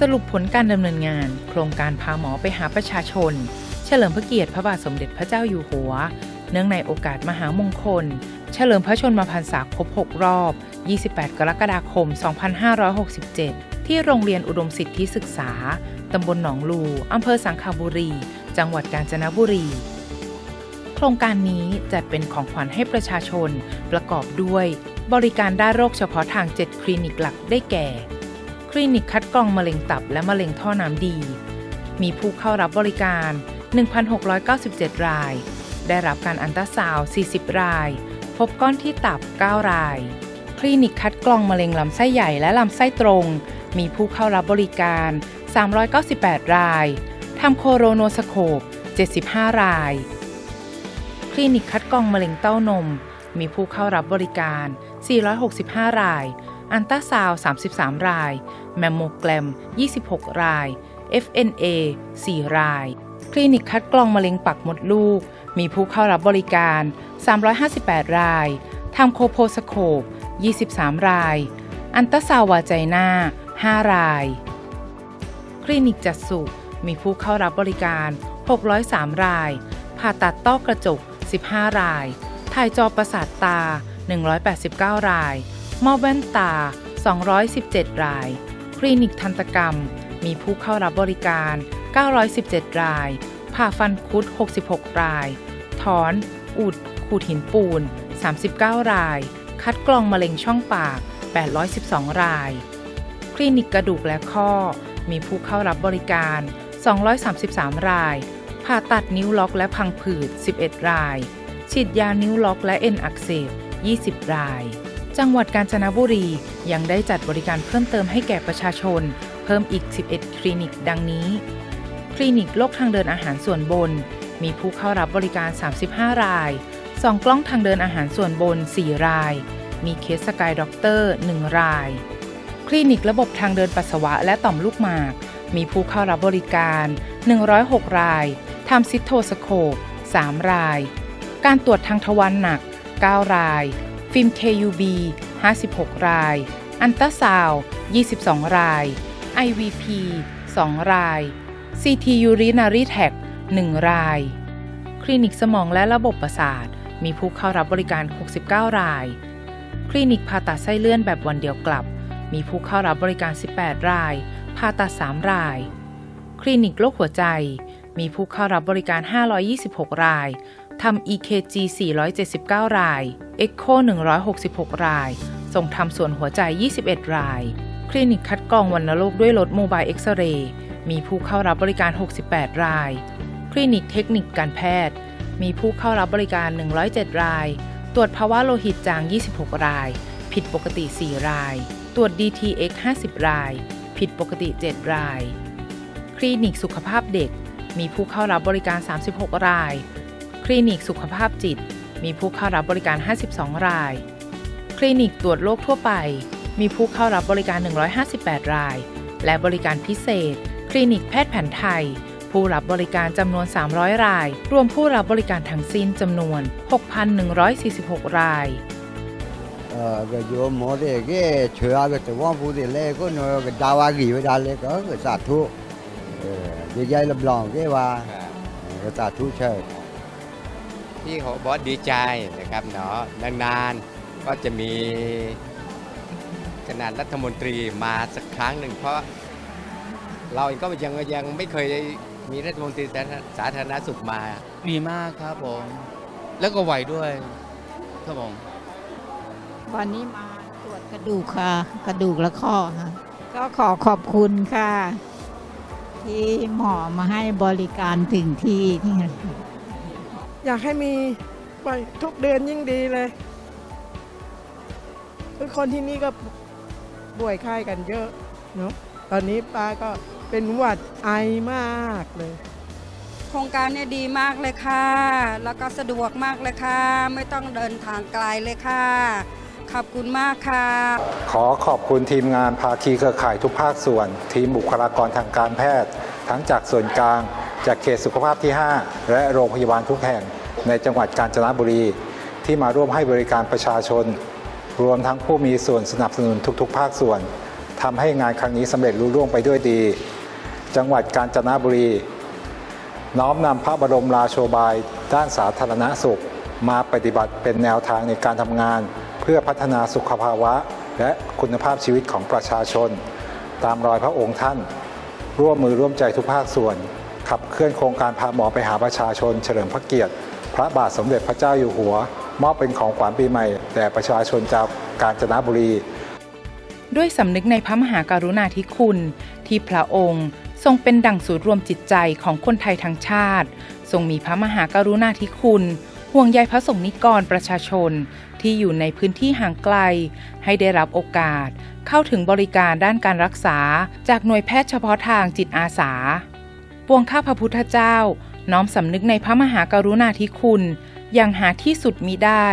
สรุปผลการดำเนินงาน โครงการพาหมอไปหาประชาชน เฉลิมพระเกียรติพระบาทสมเด็จพระเจ้าอยู่หัว เนื่องในโอกาสมหามงคล เฉลิมพระชนมพรรษาครบ 6 รอบ 28 กรกฎาคม 2567 ที่โรงเรียนอุดมสิทธิศึกษา ตำบลหนองลูอำเภอสังขบุรี จังหวัดกาญจนบุรี โครงการนี้จัดเป็นของขวัญให้ประชาชนประกอบด้วย บริการด้านโรคเฉพาะทาง 7 คลินิกหลักได้แก่ คลินิกคัดกรองมะเร็งตับและมะเร็งท่อน้ำดี มีผู้เข้ารับบริการ 1,697 ราย ได้รับการอันตราซาวด์40 ราย พบก้อนที่ตับ 9 ราย คลินิกคัดกรองมะเร็งลำไส้ใหญ่และลำไส้ตรง มีผู้เข้ารับบริการ 398 ราย ทำโคโรโนสโคป 75 ราย คลินิกคัดกรองมะเร็งเต้านม มีผู้เข้ารับบริการ 465 ราย อันตราซาว 33 ราย แมมโมแกรม 26 ราย FNA 4 ราย คลินิกคัดกรองมะเร็งปากมดลูก มีผู้เข้ารับบริการ 358 รายทำโคโพสโคป 23 ราย อันตราซาววาไจนา5 ราย คลินิกจัดสุข มีผู้เข้ารับบริการ 603 ราย ผ่าตัดต้อกระจก 15 ราย ถ่ายจอประสาทตา 189 ราย มอบแว่นตา 217 ราย คลินิกทันตกรรม มีผู้เข้ารับบริการ 917 ราย ผ่าฟันคุด 66 ราย ถอน อุด ขูดหินปูน 39 ราย คัดกรองมะเร็งช่องปาก 812 ราย คลินิกกระดูกและข้อ มีผู้เข้ารับบริการ 233 ราย ผ่าตัดนิ้วล็อกและพังผืด 11 ราย ฉีดยานิ้วล็อกและเอ็นอักเสบ 20 ราย จังหวัดกาญจนบุรียังได้จัดบริการเพิ่มเติมให้แก่ประชาชน เพิ่มอีก 11 คลินิกดังนี้ คลินิกโรคทางเดินอาหารส่วนบน มีผู้เข้ารับบริการ 35 รายส่องกล้องทางเดินอาหารส่วนบน 4 ราย มีเคสสกายด็อกเตอร์ 1 ราย คลินิกระบบทางเดินปัสสาวะและต่อมลูกหมาก มีผู้เข้ารับบริการ 106 รายทำซิสโทสโคป 3 ราย การตรวจทางทวารหนัก 9 ราย ฟิล์ม KUB 56 ราย อันตราซาว 22 ราย IVP 2 ราย CT urinary tract 1ราย คลินิกสมองและระบบประสาท มีผู้เข้ารับบริการ 69 ราย คลินิกผ่าตัดไส้เลื่อนแบบวันเดียวกลับ มีผู้เข้ารับบริการ 18 ราย ผ่าตัด 3 ราย คลินิกโรคหัวใจ มีผู้เข้ารับบริการ 526 ราย ทำ EKG 479 ราย Echo 166 ราย ส่งทำส่วนหัวใจ 21 ราย คลินิกคัดกรองวัณโรคด้วยรถโมบายเอ็กซเรย์มีผู้เข้ารับบริการ 68 ราย คลินิกเทคนิคการแพทย์ มีผู้เข้ารับบริการ 107 ราย ตรวจภาวะโลหิตจาง 26 ราย ผิดปกติ 4 ราย ตรวจ DTX 50 ราย ผิดปกติ 7 ราย คลินิกสุขภาพเด็ก มีผู้เข้ารับบริการ 36 ราย คลินิกสุขภาพจิต มีผู้เข้ารับบริการ 52 ราย คลินิกตรวจโรคทั่วไป มีผู้เข้ารับบริการ 158 ราย และบริการพิเศษ คลินิกแพทย์แผนไทย ผู้รับบริการจำนวน 300 ราย รวมผู้รับบริการทั้งสิ้นจำนวน 6,146 ราย ờ cái chỗ mỏ thì cái chữa cái chỗ phong phu thì lê có nó cái đào a gì với đào lê có cái sát thu cái dây làm lòng cái và cái sát thu chơi พี่เขาบอกว่า ดีใจนะครับเนาะนานๆก็จะมีคณะรัฐมนตรีมาสักครั้งหนึ่งเพราะเราเองก็ยังยังไม่เคยมีรัฐมนตรีสาธารณสุขมา ดีมากครับผม แล้วก็ไหวด้วยครับผมวันนี้มาตรวจกระดูกค่ะ กระดูกและข้อค่ะ ก็ขอขอบคุณค่ะ ที่หมอมาให้บริการถึงที่นี่ อยากให้มีไปทุกเดือนยิ่งดีเลยคือคนที่นี่ก็ป่วยไข้กันเยอะเนาะตอนนี้ป้าก็เป็นหวัดไอมากเลย โครงการเนี่ยดีมากเลยค่ะ แล้วก็สะดวกมากเลยค่ะ ไม่ต้องเดินทางไกลเลยค่ะ ขอบคุณมากค่ะ ขอขอบคุณทีมงานภาคีเครือข่ายทุกภาคส่วน ทีมบุคลากรทางการแพทย์ ทั้งจากส่วนกลาง จากเขตสุขภาพที่ 5 และโรงพยาบาลทุกแห่งในจังหวัดกาญจนบุรี ที่มาร่วมให้บริการประชาชน รวมทั้งผู้มีส่วนสนับสนุนทุกๆ ภาคส่วนทำให้งานครั้งนี้สำเร็จรุ่ร่วงไปด้วยดี จังหวัดกาญจนบุรี น้อมนำพระบรมราโชบาย ด้านสาธารณสุข มาปฏิบัติเป็นแนวทางในการทำงาน เพื่อพัฒนาสุขภาวะ และคุณภาพชีวิตของประชาชน ตามรอยพระองค์ท่าน ร่วมมือร่วมใจทุกภาคส่วน ขับเคลื่อนโครงการพาหมอไปหาประชาชน เฉลิมพระเกียรติ พระบาทสมเด็จพระเจ้าอยู่หัว มอบเป็นของขวัญปีใหม่แด่ประชาชนชาวกาญจนบุรี ด้วยสำนึกในพระมหากรุณาธิคุณ ที่พระองค์ทรงเป็นดั่งศูนย์รวมจิตใจของคนไทยทั้งชาติ ทรงมีพระมหากรุณาธิคุณ ห่วงใยพระสงฆ์นิกรประชาชน ที่อยู่ในพื้นที่ห่างไกล ให้ได้รับโอกาส เข้าถึงบริการด้านการรักษา จากหน่วยแพทย์เฉพาะทางจิตอาสา ปวงข้าพระพุทธเจ้า น้อมสำนึกในพระมหากรุณาธิคุณ อย่างหาที่สุดมิได้